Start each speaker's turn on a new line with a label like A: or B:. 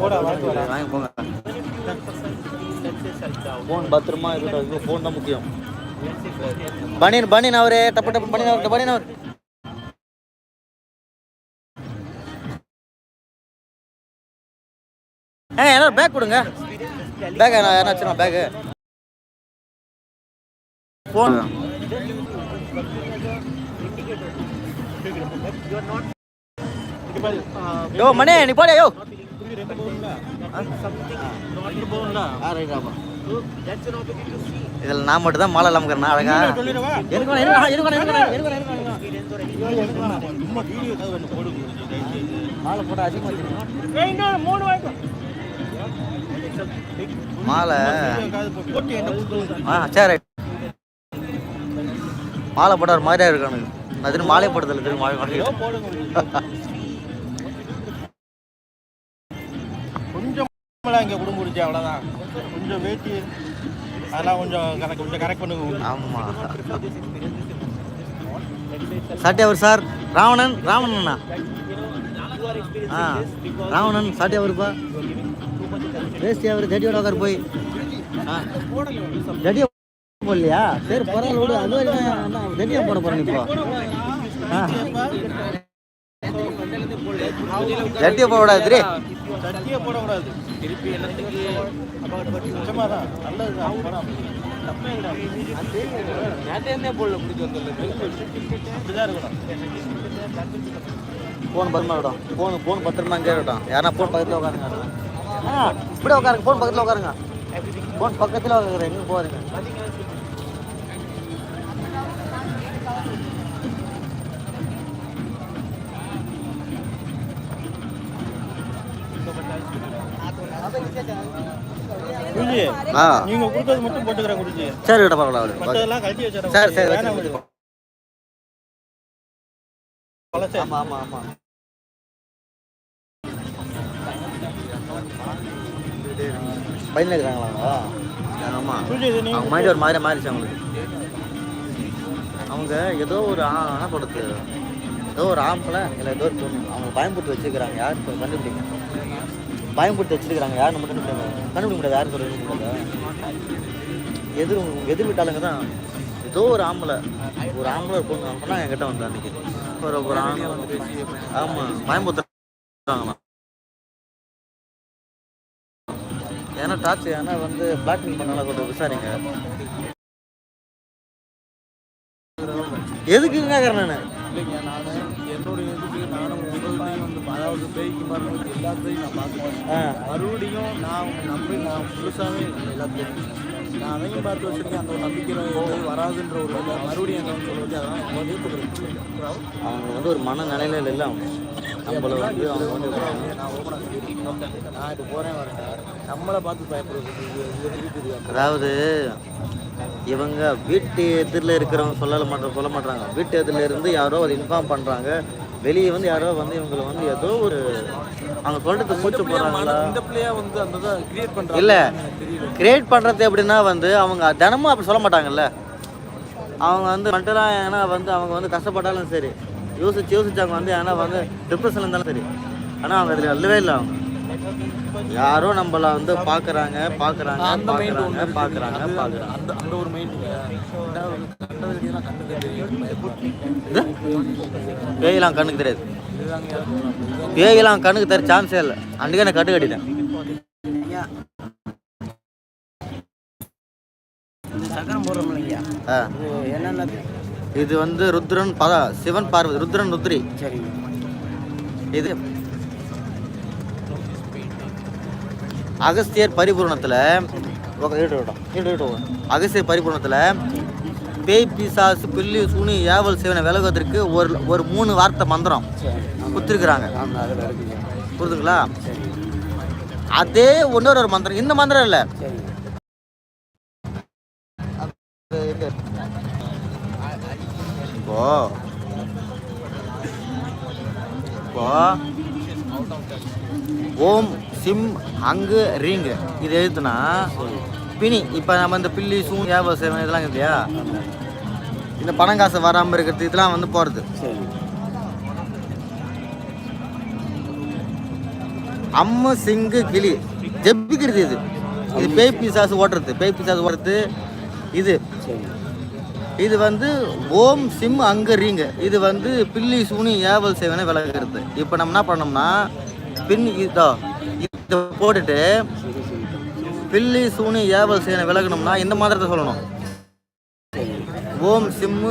A: வாங்கி போங்க. ஃபோன் பத்திரமா இருக்கட்டும் ஃபோன் தான் முக்கியம். பனியன் பனியன் அவரே டப்பு டப்பு பனியன் அவர் பனியன் அவர். ஏங்க என்ன பேக் கொடுங்க. பேக் என்ன வச்சுருவோம் பேக்கு ஃபோன் யோ மணி நீ போடா யோ. இதில் நான் மட்டும் தான் மாலை இல்லாமல் இருக்கிறேன் அழகா எனக்கு வேணாம், எனக்கு வேணாம், எனக்கு வேணாம், எனக்கு வேணாம், எனக்கு வேணாம், எனக்கு வேணாம். மாலை போட அதிகமாக மாலை ஆ சரி ரைட். மாலை போட ஒரு மாதிரியா இருக்கு எனக்கு நான் திரும்ப மாலை போட்டதில்லை திரும்ப மாலை போடுறேன்
B: கொஞ்சம் இங்கே குடும்பம் பிடிச்சி அவ்வளோதான் கொஞ்சம் வேட்டி அதெல்லாம் கொஞ்சம் கரெக்ட் கொஞ்சம் கரெக்ட் பண்ணுங்க
A: ஆமாம் சாட்டி அவர் சார் ராவணன் ராவணண்ணா ஆ ராவணன் சாட்டி அவருப்பா வேஸ்டி அவர் ஜட்டியோட உட்கார் போய். ஆ. ஜடியோ போடலையா? சரி பரவாயில்ல விடு. அது போட போகிறேன் இப்போ ஆ. ஜட்டியை போட விடாது திரி
B: சட்டியே போடக்கூடாது திருப்பி எல்லாத்துக்கு நிச்சயமாக தான் நல்லது தான் படம் போடல பிடிச்சி
A: ஃபோன் பத்திரமா விடும் ஃபோன் ஃபோன் பத்திரமா இங்கே இருக்கட்டும். யாரா ஃபோன் பக்கத்தில் உட்காருங்க. உட்காருங்க. ஃபோன் பக்கத்தில் உட்காருங்க. ஃபோன் பக்கத்தில் உட்காருங்க. எங்கே போகிறீங்க ஆ.
B: நீங்க கொடுத்தது மட்டும் போட்டுக்கிறேன் குருஜி
A: சரி விட பரவாயில்ல
B: மற்றதெல்லாம் கழட்டி வச்சிடறேன்
A: சரி சரி
B: வேணாம்
A: வச்சுக்கோ.
B: குருஜி. பழசே.
A: ஆமாம் ஆமாம் ஆமாம் பையன் இருக்கிறாங்களா ஆமாம் அவங்க மைண்ட் ஒரு மாதிரி மாறிச்சு அவங்களுக்கு. அவங்க ஏதோ ஒரு ஆனா கொடுத்து ஏதோ ஒரு ஆம்பளை இல்லை ஏதோ ஒரு பொண்ணு. அவங்க பயம்புட்டு வச்சுக்கிறாங்க. யார் இப்ப கண்டுபிடிங்க பயம்புட்டு வச்சிருக்கிறாங்க. யாருன்னு மட்டும் கண்டுபிடிக்க கண்டுபிடிக்க முடியாது. யாரும் சொல்ல முடியாது எதிர் எதிர் வீட்டாளுங்க தான் ஏதோ ஒரு ஆம்பளை ஒரு ஆம்பளை ஒரு பொண்ணு அப்பனா என்கிட்ட வந்தா அன்னைக்கு ஒரு ஒரு ஆண் ஆமாம் பயம்புத்துறாங்களாம் ஏன்னா டார்ச் ஏன்னா வந்து பிளாக்மெயில் பண்ணால கொஞ்சம் விசாரிங்க. எதுக்குங்க நான்
B: இல்லைங்க நான் என்னுடைய இதுக்கு நானும் வந்து அதாவது பேய்க்கு மருந்து எல்லாத்தையும் நான் பார்த்துட்டேன் மறுபடியும் நான் நம்பி நான் முழுசாவே எல்லாத்தையும் நான் அதையும் பார்த்து வச்சிருக்கேன். அந்த ஒரு நம்பிக்கை வந்து வராதுன்ற ஒரு மறுபடியும் என்ன சொல்லுவது அதெல்லாம் நான் ஏற்றுக்கிறேன்
A: அவங்க வந்து ஒரு மன நிலையில இல்லை அவங்க. நம்மள வந்து அவங்க வந்து
B: நான் ஓப்பனாக நான் இது போகிறேன் வரேன் நம்மளை பார்த்து பயப்படுறது
A: அதாவது இவங்க வீட்டு எதிரில் இருக்கிறவங்க சொல்ல மாட்ட சொல்ல மாட்டாங்க வீட்டு எதிரில் இருந்து யாரோ அதை இன்ஃபார்ம் பண்ணுறாங்க வெளியே வந்து யாரோ வந்து இவங்களை வந்து ஏதோ ஒரு அவங்க சொல்றது மூச்சு போடுறாங்களா?
B: இந்த பிள்ளையா வந்து அந்த கிரியேட் பண்ணுறாங்க
A: இல்லை. கிரியேட் பண்ணுறது எப்படின்னா வந்து அவங்க தினமும் அப்படி சொல்ல மாட்டாங்கல்ல. அவங்க வந்து மென்டலாக ஏன்னா வந்து அவங்க வந்து கஷ்டப்பட்டாலும் சரி. யோசிச்சு யோசிச்சு அவங்க வந்து ஏன்னா வந்து டிப்ரெஷனில் இருந்தாலும் சரி. ஆனால் அவங்க அதில் இல்லவே இல்லை அவங்க. யாரோ நம்மள வந்து பார்க்குறாங்க பார்க்குறாங்க
B: அந்த மைண்ட் ஒன்று
A: பார்க்குறாங்க பார்க்குறாங்க
B: அந்த அந்த ஒரு தெரியும்
A: பேயெல்லாம் கண்ணுக்கு தெரியாது. பேயெல்லாம் கண்ணுக்கு தெரிய சான்ஸே இல்லை. அன்றைக்கே நான் கட்டு கட்டிட்டேன்.
B: சக்கரம் என்னென்ன?
A: இது வந்து ருத்ரன் பதா சிவன் பார்வதி ருத்ரன் ருத்ரி.
B: சரி
A: இது அகஸ்தியர் பரிபூரணத்தில் அகஸ்தியர் பரிபூரணத்தில் பேய் பிசாசு பில்லி சூனி ஏவல் சிவனை விலகுவதற்கு ஒரு ஒரு மூணு வார்த்தை மந்திரம் கொடுத்துருக்குறாங்க.
B: இருக்குங்க
A: புரிதுங்களா அதே இன்னொரு ஒரு மந்திரம். இந்த மந்திரம் இல்லை. இப்போ இப்போ ஓம் சிம் அங்கு ரீங்கு இது எழுத்துனா பிணி. இப்போ நம்ம இந்த பில்லி சூன் ஏவ சேவன் இதெல்லாம் இல்லையா இந்த பணம் காசு வராமல் இருக்கிறது இதெல்லாம் வந்து போகிறது
B: சரி
A: அம்மு சிங்கு கிளி. ஜெபிக்கிறது இது. இது பேய் பிசாசு ஓட்டுறது. பேய் பிசாசு ஓட்டுறது. இது.
C: சரி
A: இது வந்து ஓம் சிம் அங்க இது வந்து பில்லி சூனி ஏவல் சேவனை விளக்குறது. இப்போ நம்ம என்ன பண்ணோம்னா பின் இதோ இதை போட்டுட்டு பில்லி சூனி ஏவல் சேவனை விலகணும்னா இந்த மாதிரி சொல்லணும். ஓம் சிம்மு